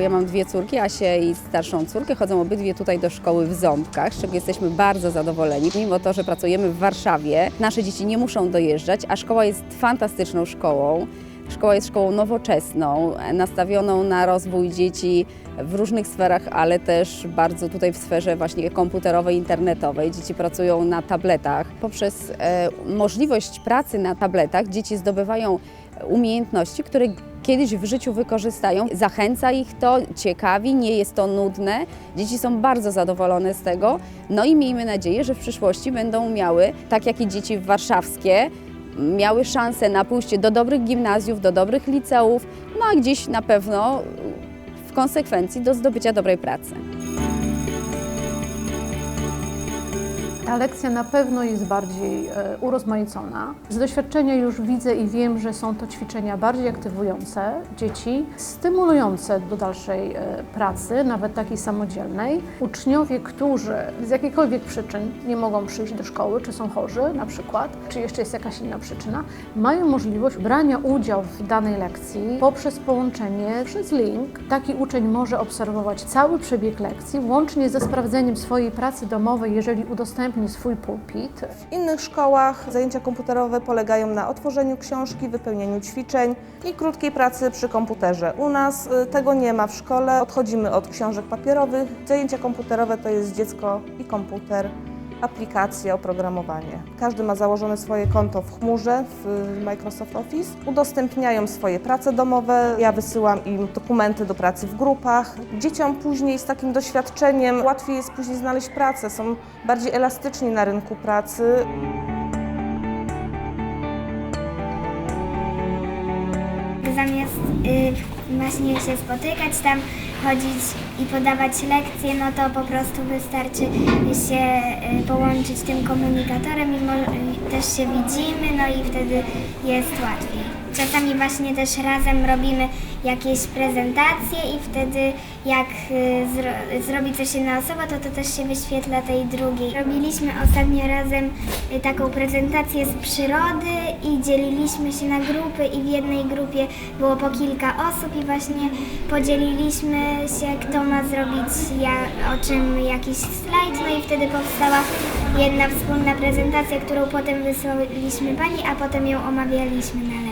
Ja mam dwie córki, Asię i starszą córkę. Chodzą obydwie tutaj do szkoły w Ząbkach, z czego jesteśmy bardzo zadowoleni. Mimo to, że pracujemy w Warszawie, nasze dzieci nie muszą dojeżdżać, a szkoła jest fantastyczną szkołą. Szkoła jest szkołą nowoczesną, nastawioną na rozwój dzieci w różnych sferach, ale też bardzo tutaj w sferze właśnie komputerowej, internetowej. Dzieci pracują na tabletach. Poprzez e, możliwość pracy na tabletach dzieci zdobywają umiejętności, które kiedyś w życiu wykorzystają. Zachęca ich to, ciekawi, nie jest to nudne. Dzieci są bardzo zadowolone z tego. No i miejmy nadzieję, że w przyszłości będą miały, tak jak i dzieci warszawskie, miały szansę na pójście do dobrych gimnazjów, do dobrych liceów, no a gdzieś na pewno w konsekwencji do zdobycia dobrej pracy. Ta lekcja na pewno jest bardziej e, urozmaicona. Z doświadczenia już widzę i wiem, że są to ćwiczenia bardziej aktywujące dzieci, stymulujące do dalszej e, pracy, nawet takiej samodzielnej. Uczniowie, którzy z jakichkolwiek przyczyn nie mogą przyjść do szkoły, czy są chorzy na przykład, czy jeszcze jest jakaś inna przyczyna, mają możliwość brania udziału w danej lekcji poprzez połączenie przez link. Taki uczeń może obserwować cały przebieg lekcji, łącznie ze sprawdzeniem swojej pracy domowej, jeżeli udostępni swój pulpit. W innych szkołach zajęcia komputerowe polegają na otworzeniu książki, wypełnieniu ćwiczeń i krótkiej pracy przy komputerze. U nas y, tego nie ma w szkole, odchodzimy od książek papierowych. Zajęcia komputerowe to jest dziecko i komputer, aplikacja, oprogramowanie. Każdy ma założone swoje konto w chmurze w Microsoft Office. Udostępniają swoje prace domowe, ja wysyłam im dokumenty do pracy w grupach. Dzieciom później z takim doświadczeniem łatwiej jest później znaleźć pracę, są bardziej elastyczni na rynku pracy. Zamiast y, właśnie się spotykać, tam chodzić i podawać lekcje, no to po prostu wystarczy się y, połączyć tym komunikatorem i, też się widzimy, no i wtedy jest łatwiej. Czasami właśnie też razem robimy jakieś prezentacje i wtedy jak y, zro- zrobi coś jedna osoba, to to też się wyświetla tej drugiej. Robiliśmy ostatnio razem y, taką prezentację z przyrody i dzieliliśmy się na grupy i w jednej grupie było po kilka osób i właśnie podzieliliśmy się, kto ma zrobić o czym jakiś slajd, no i wtedy powstała jedna wspólna prezentacja, którą potem wysłaliśmy pani, a potem ją omawialiśmy na lekcji.